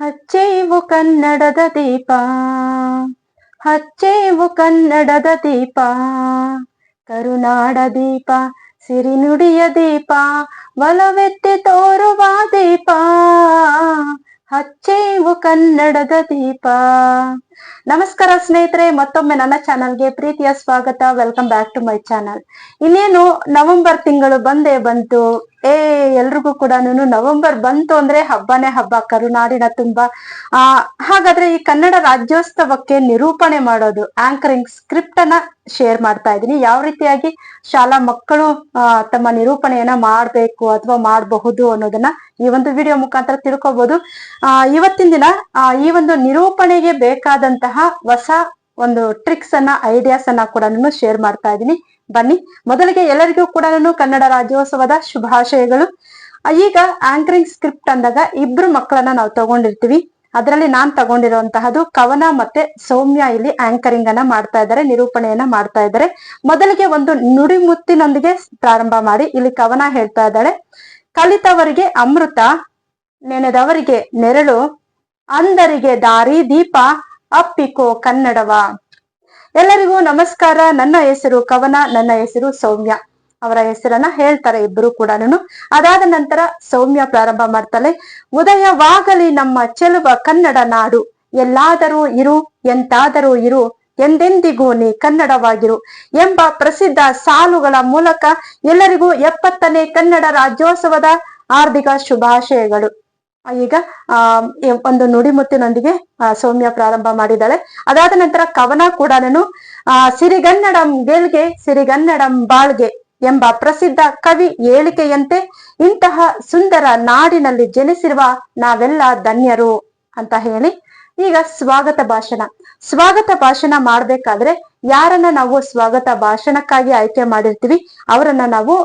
ಹಚ್ಚೇವು ಕನ್ನಡದ ದೀಪ. ಹಚ್ಚೇವು ಕನ್ನಡದ ದೀಪ. ಕರುನಾಡ ದೀಪ, ಸಿರಿನುಡಿಯ ದೀಪ, ಒಲವೆತ್ತಿ ತೋರುವ ದೀಪ. ಹಚ್ಚೇವು ಕನ್ನಡದ ದೀಪ. ನಮಸ್ಕಾರ ಸ್ನೇಹಿತರೆ, ಮತ್ತೊಮ್ಮೆ ನನ್ನ ಚಾನಲ್ಗೆ ಪ್ರೀತಿಯ ಸ್ವಾಗತ. Welcome back to my channel ಇನ್ನೇನು, ನವೆಂಬರ್ ತಿಂಗಳು ಬಂದೇ ಬಂತು. ಏ, ಎಲ್ರಿಗೂ ಕೂಡ ನವೆಂಬರ್ ಬಂತು ಅಂದ್ರೆ ಹಬ್ಬನೇ ಹಬ್ಬ. ಕರುನಾಡಿನ ತುಂಬಾ. ಆ, ಹಾಗಾದ್ರೆ ಈ ಕನ್ನಡ ರಾಜ್ಯೋತ್ಸವಕ್ಕೆ ನಿರೂಪಣೆ ಮಾಡೋದು ಆಂಕರಿಂಗ್ ಸ್ಕ್ರಿಪ್ಟ್ ಅನ್ನ ಶೇರ್ ಮಾಡ್ತಾ ಇದೀನಿ ಯಾವ ರೀತಿಯಾಗಿ ಶಾಲಾ ಮಕ್ಕಳು ತಮ್ಮ ನಿರೂಪಣೆಯನ್ನ ಮಾಡ್ಬೇಕು ಅಥವಾ ಮಾಡಬಹುದು ಅನ್ನೋದನ್ನ ಈ ಒಂದು ವಿಡಿಯೋ ಮುಖಾಂತರ ತಿಳ್ಕೊಬಹುದು ಆ, ಇವತ್ತಿನ ದಿನ ಈ ಒಂದು ನಿರೂಪಣೆಗೆ ಬೇಕಾದಂತಹ ಹೊಸ ಒಂದು ಟ್ರಿಕ್ಸ್ ಅನ್ನ ಐಡಿಯಾಸ್ ಅನ್ನ ಕೂಡ ನಾನು ಶೇರ್ ಮಾಡ್ತಾ ಇದ್ದೀನಿ. ಬನ್ನಿ, ಮೊದಲಿಗೆ ಎಲ್ಲರಿಗೂ ಕೂಡ ನಾನು ಕನ್ನಡ ರಾಜ್ಯೋತ್ಸವದ ಶುಭಾಶಯಗಳು. ಈಗ ಆಂಕರಿಂಗ್ ಸ್ಕ್ರಿಪ್ಟ್ ಅಂದಾಗ ಇಬ್ರು ಮಕ್ಕಳನ್ನ ನಾವು ತಗೊಂಡಿರ್ತೀವಿ. ಅದರಲ್ಲಿ ನಾನ್ ತಗೊಂಡಿರುವಂತಹದ್ದು ಕವನ ಮತ್ತೆ ಸೌಮ್ಯ ಇಲ್ಲಿ ಆಂಕರಿಂಗ್ ಅನ್ನ ಮಾಡ್ತಾ ಇದ್ದಾರೆ, ನಿರೂಪಣೆಯನ್ನ ಮಾಡ್ತಾ ಇದ್ದಾರೆ. ಮೊದಲಿಗೆ ಒಂದು ನುಡಿಮುತ್ತಿನೊಂದಿಗೆ ಪ್ರಾರಂಭ ಮಾಡಿ, ಇಲ್ಲಿ ಕವನ ಹೇಳ್ತಾ ಇದ್ದಾಳೆ. ಕಲಿತವರಿಗೆ ಅಮೃತ, ನೆನೆದವರಿಗೆ ನೆರಳು ಅಂದರಿಗೆ ದಾರಿ, ದೀಪ ಅಪ್ಪಿಕೋ ಕನ್ನಡವ. ಎಲ್ಲರಿಗೂ ನಮಸ್ಕಾರ. ನನ್ನ ಹೆಸರು ಕವನ, ನನ್ನ ಹೆಸರು ಸೌಮ್ಯ. ಅವರ ಹೆಸರನ್ನ ಹೇಳ್ತಾರೆ ಇಬ್ಬರು ಕೂಡ ಅದಾದ ನಂತರ ಸೌಮ್ಯ ಪ್ರಾರಂಭ ಮಾಡ್ತಾಳೆ. ಉದಯವಾಗಲಿ ನಮ್ಮ ಚೆಲುವ ಕನ್ನಡ ನಾಡು. ಎಲ್ಲಾದರೂ ಇರು, ಎಂತಾದರೂ ಇರು. ಎಂದೆಂದಿಗೂ ನೀ ಕನ್ನಡವಾಗಿರು ಎಂಬ ಪ್ರಸಿದ್ಧ ಸಾಲುಗಳ ಮೂಲಕ ಎಲ್ಲರಿಗೂ ಎಪ್ಪತ್ತನೇ ಕನ್ನಡ ರಾಜ್ಯೋತ್ಸವದ ಹಾರ್ದಿಕ ಶುಭಾಶಯಗಳು. ಈಗ ಒಂದು ನುಡಿಮುತ್ತಿನೊಂದಿಗೆ ಸೌಮ್ಯ ಪ್ರಾರಂಭ ಮಾಡಿದ್ದಾಳೆ ಅದಾದ ನಂತರ ಕವನ ಕೂಡ ಆ, ಸಿರಿಗನ್ನಡಂ ಗೆಲ್ಗೆ ಸಿರಿಗನ್ನಡಂ ಬಾಳ್ಗೆ ಎಂಬ ಪ್ರಸಿದ್ಧ ಕವಿ ಹೇಳಿಕೆಯಂತೆ ಇಂತಹ ಸುಂದರ ನಾಡಿನಲ್ಲಿ ಜನಿಸಿರುವ ನಾವೆಲ್ಲ ಧನ್ಯರು ಅಂತ ಹೇಳಿ, ಈಗ ಸ್ವಾಗತ ಭಾಷಣ. ಸ್ವಾಗತ ಭಾಷಣ ಮಾಡ್ಬೇಕಾದ್ರೆ ಯಾರನ್ನ ನಾವು ಸ್ವಾಗತ ಭಾಷಣಕ್ಕಾಗಿ ಆಯ್ಕೆ ಮಾಡಿರ್ತೀವಿ, ಅವರನ್ನ ನಾವು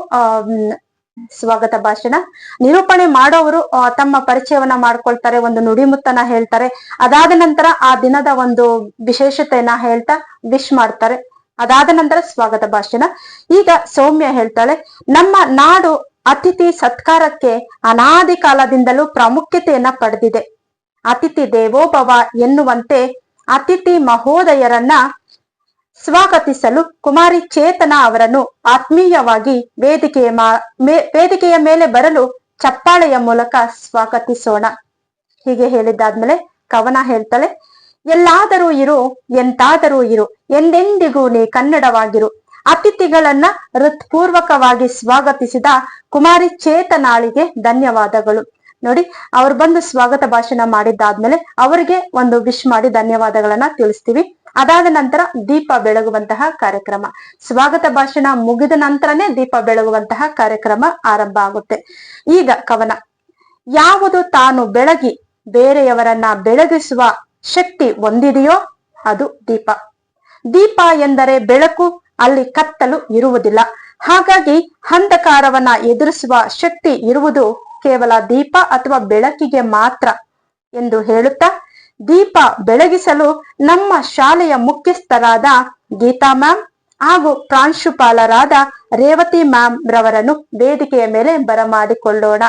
ಸ್ವಾಗತ ಭಾಷಣ. ನಿರೂಪಣೆ ಮಾಡೋವರು ತಮ್ಮ ಪರಿಚಯವನ್ನ ಮಾಡ್ಕೊಳ್ತಾರೆ, ಒಂದು ನುಡಿಮುತ್ತನ ಹೇಳ್ತಾರೆ. ಅದಾದ ನಂತರ ಆ ದಿನದ ಒಂದು ವಿಶೇಷತೆಯನ್ನ ಹೇಳ್ತಾ ವಿಶ್ ಮಾಡ್ತಾರೆ. ಅದಾದ ನಂತರ ಸ್ವಾಗತ ಭಾಷಣ. ಈಗ ಸೌಮ್ಯ ಹೇಳ್ತಾಳೆ, ನಮ್ಮ ನಾಡು ಅತಿಥಿ ಸತ್ಕಾರಕ್ಕೆ ಅನಾದಿ ಕಾಲದಿಂದಲೂ ಪ್ರಾಮುಖ್ಯತೆಯನ್ನ ಪಡೆದಿದೆ. ಅತಿಥಿ ದೇವೋಭವ ಎನ್ನುವಂತೆ ಅತಿಥಿ ಮಹೋದಯರನ್ನ ಸ್ವಾಗತಿಸಲು ಕುಮಾರಿ ಚೇತನ ಅವರನ್ನು ಆತ್ಮೀಯವಾಗಿ ವೇದಿಕೆಯ ವೇದಿಕೆಯ ಮೇಲೆ ಬರಲು ಚಪ್ಪಾಳೆಯ ಮೂಲಕ ಸ್ವಾಗತಿಸೋಣ. ಹೀಗೆ ಹೇಳಿದ್ದಾದ್ಮೇಲೆ ಕವನ ಹೇಳ್ತಾಳೆ, ಎಲ್ಲಾದರೂ ಇರು, ಎಂತಾದರೂ ಇರು, ಎಂದೆಂದಿಗೂ ನೀ ಕನ್ನಡವಾಗಿರು. ಅತಿಥಿಗಳನ್ನ ಹೃತ್ಪೂರ್ವಕವಾಗಿ ಸ್ವಾಗತಿಸಿದ ಕುಮಾರಿ ಚೇತನಾಳಿಗೆ ಧನ್ಯವಾದಗಳು. ನೋಡಿ, ಅವ್ರು ಬಂದು ಸ್ವಾಗತ ಭಾಷಣ ಮಾಡಿದ್ದಾದ್ಮೇಲೆ ಅವರಿಗೆ ಒಂದು ವಿಶ್ ಮಾಡಿ ಧನ್ಯವಾದಗಳನ್ನ ತಿಳಿಸ್ತೀವಿ. ಅದಾದ ನಂತರ ದೀಪ ಬೆಳಗುವಂತಹ ಕಾರ್ಯಕ್ರಮ. ಸ್ವಾಗತ ಭಾಷಣ ಮುಗಿದ ನಂತರನೇ ದೀಪ ಬೆಳಗುವಂತಹ ಕಾರ್ಯಕ್ರಮ ಆರಂಭ ಆಗುತ್ತೆ. ಈಗ ಕವನ. ಯಾವುದು ತಾನು ಬೆಳಗಿ ಬೇರೆಯವರನ್ನ ಬೆಳಗಿಸುವ ಶಕ್ತಿ ಹೊಂದಿದೆಯೋ ಅದು ದೀಪ. ದೀಪ ಎಂದರೆ ಬೆಳಕು, ಅಲ್ಲಿ ಕತ್ತಲು ಇರುವುದಿಲ್ಲ. ಹಾಗಾಗಿ ಅಂಧಕಾರವನ್ನ ಎದುರಿಸುವ ಶಕ್ತಿ ಇರುವುದು ಕೇವಲ ದೀಪ ಅಥವಾ ಬೆಳಕಿಗೆ ಮಾತ್ರ ಎಂದು ಹೇಳುತ್ತಾ ದೀಪ ಬೆಳಗಿಸಲು ನಮ್ಮ ಶಾಲೆಯ ಮುಖ್ಯಸ್ಥರಾದ ಗೀತಾ ಮ್ಯಾಮ್ ಹಾಗೂ ಪ್ರಾಂಶುಪಾಲರಾದ ರೇವತಿ ಮ್ಯಾಮ್ ರವರನ್ನು ವೇದಿಕೆಯ ಮೇಲೆ ಬರಮಾಡಿಕೊಳ್ಳೋಣ.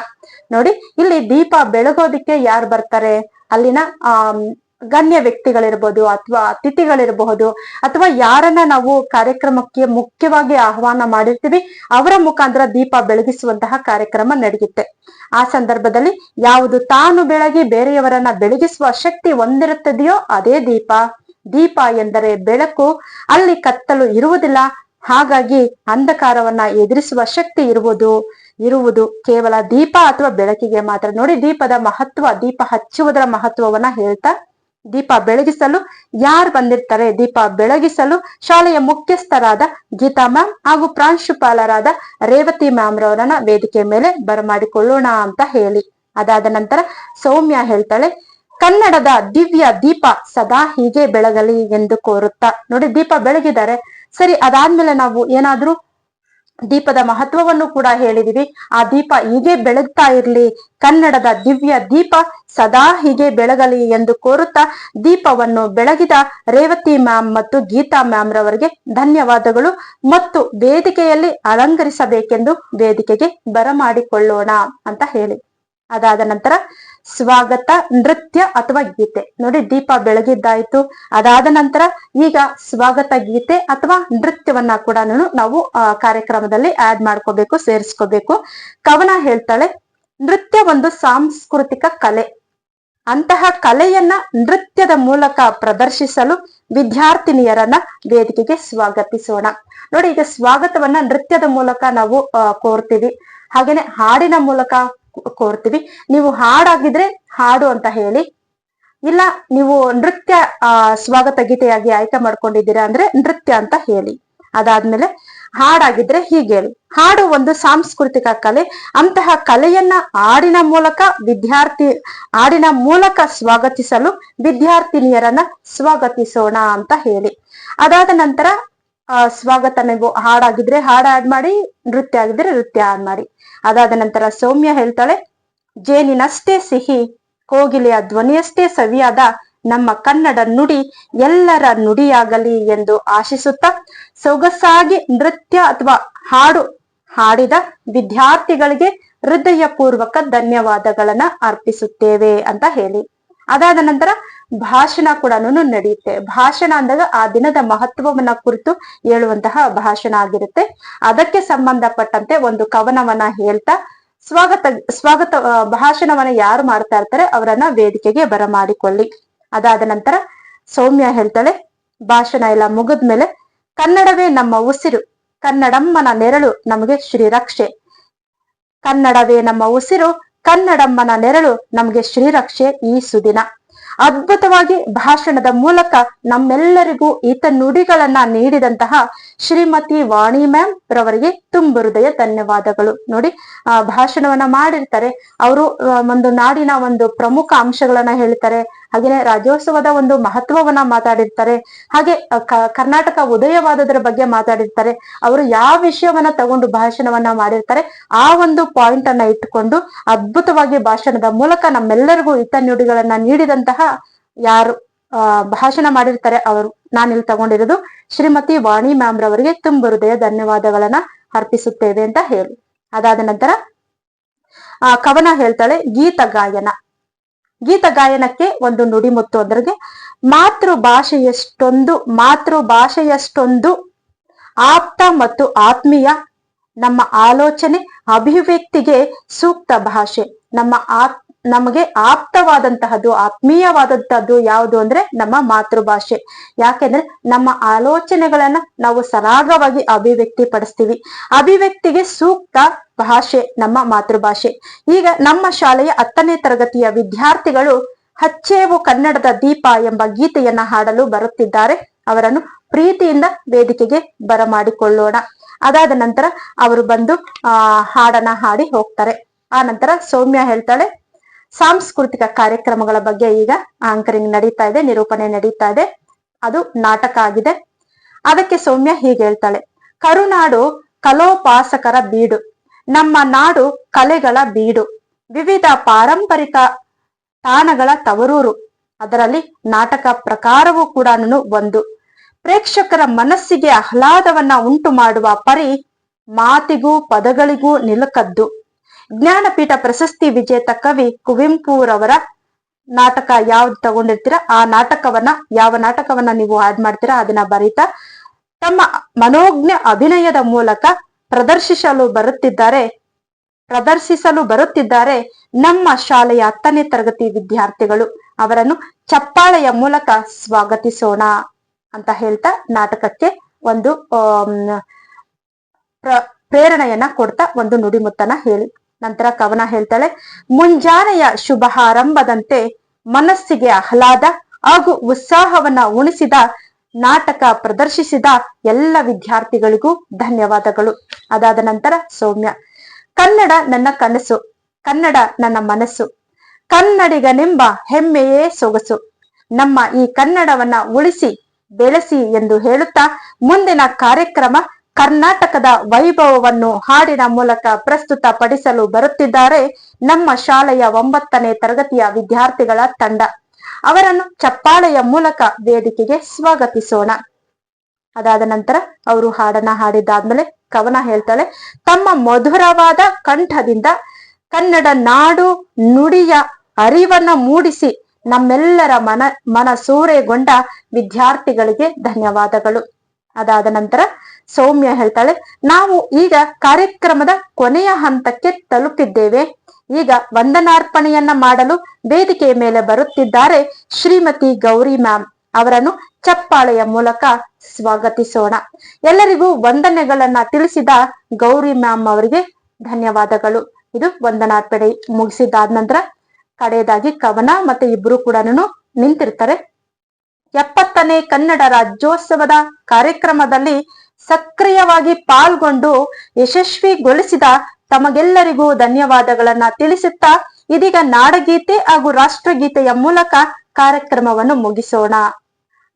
ನೋಡಿ, ಇಲ್ಲಿ ದೀಪ ಬೆಳಗೋದಿಕ್ಕೆ ಯಾರು ಬರ್ತಾರೆ? ಅಲ್ಲಿನ ಆ ಗಣ್ಯ ವ್ಯಕ್ತಿಗಳಿರ್ಬೋದು ಅಥವಾ ಅತಿಥಿಗಳಿರಬಹುದು ಅಥವಾ ಯಾರನ್ನ ನಾವು ಕಾರ್ಯಕ್ರಮಕ್ಕೆ ಮುಖ್ಯವಾಗಿ ಆಹ್ವಾನ ಮಾಡಿರ್ತೀವಿ, ಅವರ ಮುಖಾಂತರ ದೀಪ ಬೆಳಗಿಸುವಂತಹ ಕಾರ್ಯಕ್ರಮ ನಡೆಯುತ್ತೆ. ಆ ಸಂದರ್ಭದಲ್ಲಿ ಯಾವುದು ತಾನು ಬೆಳಗಿ ಬೇರೆಯವರನ್ನ ಬೆಳಗಿಸುವ ಶಕ್ತಿ ಹೊಂದಿರುತ್ತದೆಯೋ ಅದೇ ದೀಪ. ದೀಪ ಎಂದರೆ ಬೆಳಕು. ಅಲ್ಲಿ ಕತ್ತಲು ಇರುವುದಿಲ್ಲ. ಹಾಗಾಗಿ ಅಂಧಕಾರವನ್ನ ಎದುರಿಸುವ ಶಕ್ತಿ ಇರುವುದು. ಇರುವುದು ಕೇವಲ ದೀಪ ಅಥವಾ ಬೆಳಕಿಗೆ ಮಾತ್ರ. ನೋಡಿ ದೀಪದ ಮಹತ್ವ, ದೀಪ ಹಚ್ಚುವುದರ ಮಹತ್ವವನ್ನ ಹೇಳ್ತಾ ದೀಪ ಬೆಳಗಿಸಲು ಯಾರು ಬಂದಿರ್ತಾರೆ? ದೀಪ ಬೆಳಗಿಸಲು ಶಾಲೆಯ ಮುಖ್ಯಸ್ಥರಾದ ಗೀತಾ ಮ್ಯಾಮ್ ಹಾಗೂ ಪ್ರಾಂಶುಪಾಲರಾದ ರೇವತಿ ಮ್ಯಾಮ್ ರವರನ್ನ ವೇದಿಕೆ ಮೇಲೆ ಬರಮಾಡಿಕೊಳ್ಳೋಣ ಅಂತ ಹೇಳಿ. ಅದಾದ ನಂತರ ಸೌಮ್ಯ ಹೇಳ್ತಾಳೆ, ಕನ್ನಡದ ದಿವ್ಯ ದೀಪ ಸದಾ ಹೀಗೆ ಬೆಳಗಲಿ ಎಂದು ಕೋರುತ್ತಾ. ನೋಡಿ, ದೀಪ ಬೆಳಗಿದ್ದಾರೆ. ಸರಿ, ಅದಾದ್ಮೇಲೆ ನಾವು ಏನಾದ್ರೂ ದೀಪದ ಮಹತ್ವವನ್ನು ಕೂಡ ಹೇಳಿದಿವಿ. ಆ ದೀಪ ಹೀಗೆ ಬೆಳಗ್ತಾ ಇರ್ಲಿ, ಕನ್ನಡದ ದಿವ್ಯ ದೀಪ ಸದಾ ಹೀಗೆ ಬೆಳಗಲಿ ಎಂದು ಕೋರುತ್ತಾ ದೀಪವನ್ನು ಬೆಳಗಿದ ರೇವತಿ ಮ್ಯಾಮ್ ಮತ್ತು ಗೀತಾ ಮ್ಯಾಮ್ ರವರಿಗೆ ಧನ್ಯವಾದಗಳು. ಮತ್ತು ವೇದಿಕೆಯಲ್ಲಿ ಅಲಂಕರಿಸಬೇಕೆಂದು ವೇದಿಕೆಗೆ ಬರಮಾಡಿಕೊಳ್ಳೋಣ ಅಂತ ಹೇಳಿ. ಅದಾದ ನಂತರ ಸ್ವಾಗತ, ನೃತ್ಯ ಅಥವಾ ಗೀತೆ. ನೋಡಿ, ದೀಪ ಬೆಳಗಿದ್ದಾಯ್ತು. ಅದಾದ ನಂತರ ಈಗ ಸ್ವಾಗತ, ಗೀತೆ ಅಥವಾ ನೃತ್ಯವನ್ನ ಕೂಡ ನಾವು ಕಾರ್ಯಕ್ರಮದಲ್ಲಿ ಆಡ್ ಮಾಡ್ಕೋಬೇಕು, ಸೇರಿಸ್ಕೋಬೇಕು. ಕವನ ಹೇಳ್ತಾಳೆ, ನೃತ್ಯ ಒಂದು ಸಾಂಸ್ಕೃತಿಕ ಕಲೆ. ಅಂತಹ ಕಲೆಯನ್ನ ನೃತ್ಯದ ಮೂಲಕ ಪ್ರದರ್ಶಿಸಲು ವಿದ್ಯಾರ್ಥಿನಿಯರನ್ನ ವೇದಿಕೆಗೆ ಸ್ವಾಗತಿಸೋಣ. ನೋಡಿ, ಈಗ ಸ್ವಾಗತವನ್ನ ನೃತ್ಯದ ಮೂಲಕ ನಾವು ಕೋರ್ತೀವಿ. ಹಾಗೇನೆ ಹಾಡಿನ ಮೂಲಕ ಕೋರ್ತೀವಿ. ನೀವು ಹಾಡಾಗಿದ್ರೆ ಹಾಡು ಅಂತ ಹೇಳಿ. ಇಲ್ಲ, ನೀವು ನೃತ್ಯ ಸ್ವಾಗತ ಗೀತೆಯಾಗಿ ಆಯ್ಕೆ ಮಾಡ್ಕೊಂಡಿದ್ದೀರಾ ಅಂದ್ರೆ ನೃತ್ಯ ಅಂತ ಹೇಳಿ. ಅದಾದ್ಮೇಲೆ ಹಾಡಾಗಿದ್ರೆ ಹೀಗೆ ಹೇಳಿ. ಹಾಡು ಒಂದು ಸಾಂಸ್ಕೃತಿಕ ಕಲೆ. ಅಂತಹ ಕಲೆಯನ್ನ ಹಾಡಿನ ಮೂಲಕ ವಿದ್ಯಾರ್ಥಿ, ಹಾಡಿನ ಮೂಲಕ ಸ್ವಾಗತಿಸಲು ವಿದ್ಯಾರ್ಥಿನಿಯರನ್ನ ಸ್ವಾಗತಿಸೋಣ ಅಂತ ಹೇಳಿ. ಅದಾದ ನಂತರ ಆ, ಸ್ವಾಗತ ನೀವು ಹಾಡಾಗಿದ್ರೆ ಹಾಡು ಆಡ್ ಮಾಡಿ ನೃತ್ಯ ಆಗಿದ್ರೆ ನೃತ್ಯ ಆಡ್ ಮಾಡಿ. ಅದಾದ ನಂತರ ಸೌಮ್ಯ ಹೇಳ್ತಾಳೆ ಜೇನಿನಷ್ಟೇ ಸಿಹಿ ಕೋಗಿಲೆಯ ಧ್ವನಿಯಷ್ಟೇ ಸವಿಯಾದ ನಮ್ಮ ಕನ್ನಡ ನುಡಿ ಎಲ್ಲರ ನುಡಿಯಾಗಲಿ ಎಂದು ಆಶಿಸುತ್ತಾ ಸೊಗಸಾಗಿ ನೃತ್ಯ ಅಥವಾ ಹಾಡು ಹಾಡಿದ ವಿದ್ಯಾರ್ಥಿಗಳಿಗೆ ಹೃದಯಪೂರ್ವಕ ಧನ್ಯವಾದಗಳನ್ನ ಅರ್ಪಿಸುತ್ತೇವೆ ಅಂತ ಹೇಳಿ. ಅದಾದ ನಂತರ ಭಾಷಣ ಕೂಡ ನಡೆಯುತ್ತೆ. ಭಾಷಣ ಅಂದಾಗ ಆ ದಿನದ ಮಹತ್ವವನ್ನ ಕುರಿತು ಹೇಳುವಂತಹ ಭಾಷಣ ಆಗಿರುತ್ತೆ. ಅದಕ್ಕೆ ಸಂಬಂಧಪಟ್ಟಂತೆ ಒಂದು ಕವನವನ್ನ ಹೇಳ್ತಾ ಸ್ವಾಗತ ಸ್ವಾಗತ ಭಾಷಣವನ್ನ ಯಾರು ಮಾಡ್ತಾ ಇರ್ತಾರೆ ಅವರನ್ನ ವೇದಿಕೆಗೆ ಬರಮಾಡಿಕೊಳ್ಳಿ. ಅದಾದ ನಂತರ ಸೌಮ್ಯ ಹೇಳ್ತಾಳೆ, ಭಾಷಣ ಎಲ್ಲ ಮುಗಿದ್ಮೇಲೆ ಕನ್ನಡವೇ ನಮ್ಮ ಉಸಿರು, ಕನ್ನಡಮ್ಮನ ನೆರಳು ನಮಗೆ ಶ್ರೀರಕ್ಷೆ. ಕನ್ನಡವೇ ನಮ್ಮ ಉಸಿರು ಕನ್ನಡಮ್ಮನ ನೆರಳು ನಮಗೆ ಶ್ರೀರಕ್ಷೆ ಈ ಸುದಿನ. ಅದ್ಭುತವಾಗಿ ಭಾಷಣದ ಮೂಲಕ ನಮ್ಮೆಲ್ಲರಿಗೂ ಈತ ನುಡಿಗಳನ್ನ ನೀಡಿದಂತಹ ಶ್ರೀಮತಿ ವಾಣಿ ಮ್ಯಾಮ್ ರವರಿಗೆ ತುಂಬು ಹೃದಯ ಧನ್ಯವಾದಗಳು. ನೋಡಿ, ಆ, ಭಾಷಣವನ್ನ ಮಾಡಿರ್ತಾರೆ. ಅವರು ಒಂದು ನಾಡಿನ ಒಂದು ಪ್ರಮುಖ ಅಂಶಗಳನ್ನ ಹೇಳ್ತಾರೆ. ಹಾಗೇನೆ ರಾಜ್ಯೋತ್ಸವದ ಒಂದು ಮಹತ್ವವನ್ನ ಮಾತಾಡಿರ್ತಾರೆ. ಹಾಗೆ ಕರ್ನಾಟಕ ಉದಯವಾದದ್ರ ಬಗ್ಗೆ ಮಾತಾಡಿರ್ತಾರೆ. ಅವರು ಯಾವ ವಿಷಯವನ್ನ ತಗೊಂಡು ಭಾಷಣವನ್ನ ಮಾಡಿರ್ತಾರೆ, ಆ ಒಂದು ಪಾಯಿಂಟ್ ಅನ್ನ ಇಟ್ಟುಕೊಂಡು ಅದ್ಭುತವಾಗಿ ಭಾಷಣದ ಮೂಲಕ ನಮ್ಮೆಲ್ಲರಿಗೂ ಹಿತ ನುಡಿಗಳನ್ನ ನೀಡಿದಂತಹ ಯಾರು ಭಾಷಣ ಮಾಡಿರ್ತಾರೆ ಅವರು. ನಾನಿಲ್ಲಿ ತಗೊಂಡಿರೋದು ಶ್ರೀಮತಿ ವಾಣಿ ಮ್ಯಾಮ್ ರವರಿಗೆ ತುಂಬ ಹೃದಯ ಧನ್ಯವಾದಗಳನ್ನ ಅರ್ಪಿಸುತ್ತೇವೆ ಅಂತ ಹೇಳಿ. ಅದಾದ ನಂತರ, ಆ, ಕವನ ಹೇಳ್ತಾಳೆ ಗೀತ ಗಾಯನ. ಗೀತ ಗಾಯನಕ್ಕೆ ಒಂದು ನುಡಿಮುತ್ತು ಅಂದ್ರೆ ಮಾತೃ ಭಾಷೆಯಷ್ಟೊಂದು ಆಪ್ತ ಮತ್ತು ಆತ್ಮೀಯ, ನಮ್ಮ ಆಲೋಚನೆ, ಅಭಿವ್ಯಕ್ತಿಗೆ ಸೂಕ್ತ ಭಾಷೆ. ನಮ್ಮ ಆತ್ ನಮಗೆ ಆಪ್ತವಾದಂತಹದ್ದು, ಆತ್ಮೀಯವಾದಂತಹದ್ದು ಯಾವುದು ಅಂದ್ರೆ ನಮ್ಮ ಮಾತೃಭಾಷೆ. ಯಾಕೆಂದ್ರೆ ನಮ್ಮ ಆಲೋಚನೆಗಳನ್ನ ನಾವು ಸರಾಗವಾಗಿ ಅಭಿವ್ಯಕ್ತಿ ಪಡಿಸ್ತೀವಿ ಅಭಿವ್ಯಕ್ತಿಗೆ ಸೂಕ್ತ ಭಾಷೆ, ನಮ್ಮ ಮಾತೃಭಾಷೆ. ಈಗ ನಮ್ಮ ಶಾಲೆಯ ಹತ್ತನೇ ತರಗತಿಯ ವಿದ್ಯಾರ್ಥಿಗಳು ಹಚ್ಚೇವು ಕನ್ನಡದ ದೀಪ ಎಂಬ ಗೀತೆಯನ್ನ ಹಾಡಲು ಬರುತ್ತಿದ್ದಾರೆ. ಅವರನ್ನು ಪ್ರೀತಿಯಿಂದ ವೇದಿಕೆಗೆ ಬರಮಾಡಿಕೊಳ್ಳೋಣ. ಅದಾದ ನಂತರ ಅವರು ಬಂದು, ಆ, ಹಾಡನ್ನ ಹಾಡಿ ಹೋಗ್ತಾರೆ. ಆ ನಂತರ ಸೌಮ್ಯ ಹೇಳ್ತಾಳೆ, ಸಾಂಸ್ಕೃತಿಕ ಕಾರ್ಯಕ್ರಮಗಳ ಬಗ್ಗೆ ಈಗ ಆಂಕರಿಂಗ್ ನಡೀತಾ ಇದೆ, ನಿರೂಪಣೆ ನಡೀತಾ ಇದೆ. ಅದು ನಾಟಕ ಆಗಿದೆ. ಅದಕ್ಕೆ ಸೌಮ್ಯ ಹೀಗೆ ಹೇಳ್ತಾಳೆ, ಕರುನಾಡು ಕಲೋಪಾಸಕರ ಬೀಡು. ನಮ್ಮ ನಾಡು ಕಲೆಗಳ ಬೀಡು. ವಿವಿಧ ಪಾರಂಪರಿಕ ತಾಣಗಳ ತವರೂರು. ಅದರಲ್ಲಿ ನಾಟಕ ಪ್ರಕಾರವೂ ಕೂಡ ಒಂದು. ಪ್ರೇಕ್ಷಕರ ಮನಸ್ಸಿಗೆ ಆಹ್ಲಾದವನ್ನ ಉಂಟು ಮಾಡುವ ಪರಿ ಮಾತಿಗೂ ಪದಗಳಿಗೂ ನಿಲುಕದ್ದು. ಜ್ಞಾನಪೀಠ ಪ್ರಶಸ್ತಿ ವಿಜೇತ ಕವಿ ಕುವೆಂಪುರವರ ನಾಟಕ ಯಾವ್ದು ತಗೊಂಡಿರ್ತೀರಾ, ಆ ನಾಟಕವನ್ನ, ಯಾವ ನಾಟಕವನ್ನ ನೀವು ಆಡ್ ಮಾಡ್ತೀರಾ ಅದನ್ನ ಬರೀತಾ ತಮ್ಮ ಮನೋಜ್ಞ ಅಭಿನಯದ ಮೂಲಕ ಪ್ರದರ್ಶಿಸಲು ಬರುತ್ತಿದ್ದಾರೆ. ಪ್ರದರ್ಶಿಸಲು ಬರುತ್ತಿದ್ದಾರೆ ನಮ್ಮ ಶಾಲೆಯ ಹತ್ತನೇ ತರಗತಿ ವಿದ್ಯಾರ್ಥಿಗಳು. ಅವರನ್ನು ಚಪ್ಪಾಳೆಯ ಮೂಲಕ ಸ್ವಾಗತಿಸೋಣ ಅಂತ ಹೇಳ್ತಾ ನಾಟಕಕ್ಕೆ ಒಂದು ಪ್ರೇರಣೆಯನ್ನ ಕೊಡ್ತಾ ಒಂದು ನುಡಿಮುತ್ತನ ಹೇಳಿ. ನಂತರ ಕವನ ಹೇಳ್ತಾಳೆ, ಮುಂಜಾನೆಯ ಶುಭ ಆರಂಭದಂತೆ ಮನಸ್ಸಿಗೆ ಆಹ್ಲಾದ ಹಾಗೂ ಉತ್ಸಾಹವನ್ನ ಉಣಿಸಿದ ನಾಟಕ ಪ್ರದರ್ಶಿಸಿದ ಎಲ್ಲ ವಿದ್ಯಾರ್ಥಿಗಳಿಗೂ ಧನ್ಯವಾದಗಳು. ಅದಾದ ನಂತರ ಸೌಮ್ಯ, ಕನ್ನಡ ನನ್ನ ಕನಸು, ಕನ್ನಡ ನನ್ನ ಮನಸ್ಸು, ಕನ್ನಡಿಗನೆಂಬ ಹೆಮ್ಮೆಯೇ ಸೊಗಸು. ನಮ್ಮ ಈ ಕನ್ನಡವನ್ನ ಉಳಿಸಿ, ಬೆಳೆಸಿ ಎಂದು ಹೇಳುತ್ತಾ ಮುಂದಿನ ಕಾರ್ಯಕ್ರಮ ಕರ್ನಾಟಕದ ವೈಭವವನ್ನು ಹಾಡಿನ ಮೂಲಕ ಪ್ರಸ್ತುತ ಪಡಿಸಲು ಬರುತ್ತಿದ್ದಾರೆ ನಮ್ಮ ಶಾಲೆಯ ಒಂಬತ್ತನೇ ತರಗತಿಯ ವಿದ್ಯಾರ್ಥಿಗಳ ತಂಡ. ಅವರನ್ನು ಚಪ್ಪಾಳೆಯ ಮೂಲಕ ವೇದಿಕೆಗೆ ಸ್ವಾಗತಿಸೋಣ. ಅದಾದ ನಂತರ ಅವರು ಹಾಡನ್ನ ಹಾಡಿದ್ದಾದ್ಮೇಲೆ ಕವನ ಹೇಳ್ತಾಳೆ, ತಮ್ಮ ಮಧುರವಾದ ಕಂಠದಿಂದ ಕನ್ನಡ ನಾಡು ನುಡಿಯ ಅರಿವನ್ನ ಮೂಡಿಸಿ ನಮ್ಮೆಲ್ಲರ ಮನ ಮನ ಸೂರೆಗೊಂಡ ವಿದ್ಯಾರ್ಥಿಗಳಿಗೆ ಧನ್ಯವಾದಗಳು. ಅದಾದ ನಂತರ ಸೌಮ್ಯ ಹೇಳ್ತಾಳೆ, ನಾವು ಈಗ ಕಾರ್ಯಕ್ರಮದ ಕೊನೆಯ ಹಂತಕ್ಕೆ ತಲುಪಿದ್ದೇವೆ ಈಗ ವಂದನಾರ್ಪಣೆಯನ್ನ ಮಾಡಲು ವೇದಿಕೆಯ ಮೇಲೆ ಬರುತ್ತಿದ್ದಾರೆ ಶ್ರೀಮತಿ ಗೌರಿ ಮ್ಯಾಮ್. ಅವರನ್ನು ಚಪ್ಪಾಳೆಯ ಮೂಲಕ ಸ್ವಾಗತಿಸೋಣ. ಎಲ್ಲರಿಗೂ ವಂದನೆಗಳನ್ನ ತಿಳಿಸಿದ ಗೌರಿ ಮ್ಯಾಮ್ ಅವರಿಗೆ ಧನ್ಯವಾದಗಳು. ಇದು ವಂದನಾರ್ಪಣೆ ಮುಗಿಸಿದಾದ ನಂತರ ಕಡೆಯದಾಗಿ ಕವನ ಮತ್ತೆ ಇಬ್ರು ಕೂಡ ನಿಂತಿರ್ತಾರೆ. ಎಪ್ಪತ್ತನೇ ಕನ್ನಡ ರಾಜ್ಯೋತ್ಸವದ ಕಾರ್ಯಕ್ರಮದಲ್ಲಿ ಸಕ್ರಿಯವಾಗಿ ಪಾಲ್ಗೊಂಡು ಯಶಸ್ವಿಗೊಳಿಸಿದ ತಮಗೆಲ್ಲರಿಗೂ ಧನ್ಯವಾದಗಳನ್ನ ತಿಳಿಸುತ್ತಾ ಇದೀಗ ನಾಡಗೀತೆ ಹಾಗೂ ರಾಷ್ಟ್ರಗೀತೆಯ ಮೂಲಕ ಕಾರ್ಯಕ್ರಮವನ್ನು ಮುಗಿಸೋಣ.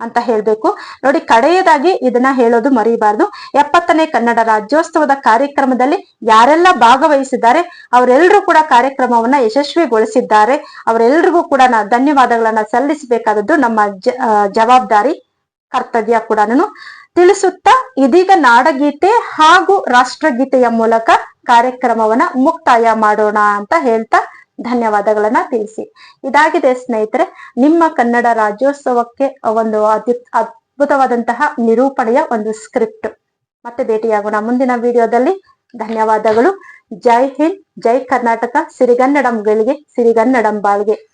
ಅಂತ ಹೇಳ್ಬೇಕು. ನೋಡಿ, ಕಡೆಯದಾಗಿ ಇದನ್ನ ಹೇಳೋದು ಮರಿಬಾರ್ದು. ಎಪ್ಪತ್ತನೇ ಕನ್ನಡ ರಾಜ್ಯೋತ್ಸವದ ಕಾರ್ಯಕ್ರಮದಲ್ಲಿ ಯಾರೆಲ್ಲ ಭಾಗವಹಿಸಿದ್ದಾರೆ ಅವರೆಲ್ಲರೂ ಕೂಡ ಕಾರ್ಯಕ್ರಮವನ್ನ ಯಶಸ್ವಿಗೊಳಿಸಿದ್ದಾರೆ. ಅವರೆಲ್ಲರಿಗೂ ಕೂಡ ನಾ ಧನ್ಯವಾದಗಳನ್ನ ಸಲ್ಲಿಸಬೇಕಾದದ್ದು ನಮ್ಮ ಜವಾಬ್ದಾರಿ, ಕರ್ತವ್ಯ ಕೂಡ ತಿಳಿಸುತ್ತಾ ಇದೀಗ ನಾಡಗೀತೆ ಹಾಗೂ ರಾಷ್ಟ್ರಗೀತೆಯ ಮೂಲಕ ಕಾರ್ಯಕ್ರಮವನ್ನ ಮುಕ್ತಾಯ ಮಾಡೋಣ ಅಂತ ಹೇಳ್ತಾ ಧನ್ಯವಾದಗಳನ್ನ ತಿಳಿಸಿ. ಇದಾಗಿದೆ ಸ್ನೇಹಿತರೆ, ನಿಮ್ಮ ಕನ್ನಡ ರಾಜ್ಯೋತ್ಸವಕ್ಕೆ ಒಂದು ಅದ್ಭುತ, ಅದ್ಭುತವಾದಂತಹ ನಿರೂಪಣೆಯ ಒಂದು ಸ್ಕ್ರಿಪ್ಟ್. ಮತ್ತೆ ಭೇಟಿಯಾಗೋಣ ಮುಂದಿನ ವಿಡಿಯೋದಲ್ಲಿ. ಧನ್ಯವಾದಗಳು. ಜೈ ಹಿಂದ್, ಜೈ ಕರ್ನಾಟಕ, ಸಿರಿಗನ್ನಡಂ ಸಿರಿಗನ್ನಡಂಬಾಳ್ಗೆ ಸಿರಿಗನ್ನಡಂ ಬಾಳ್ಗೆ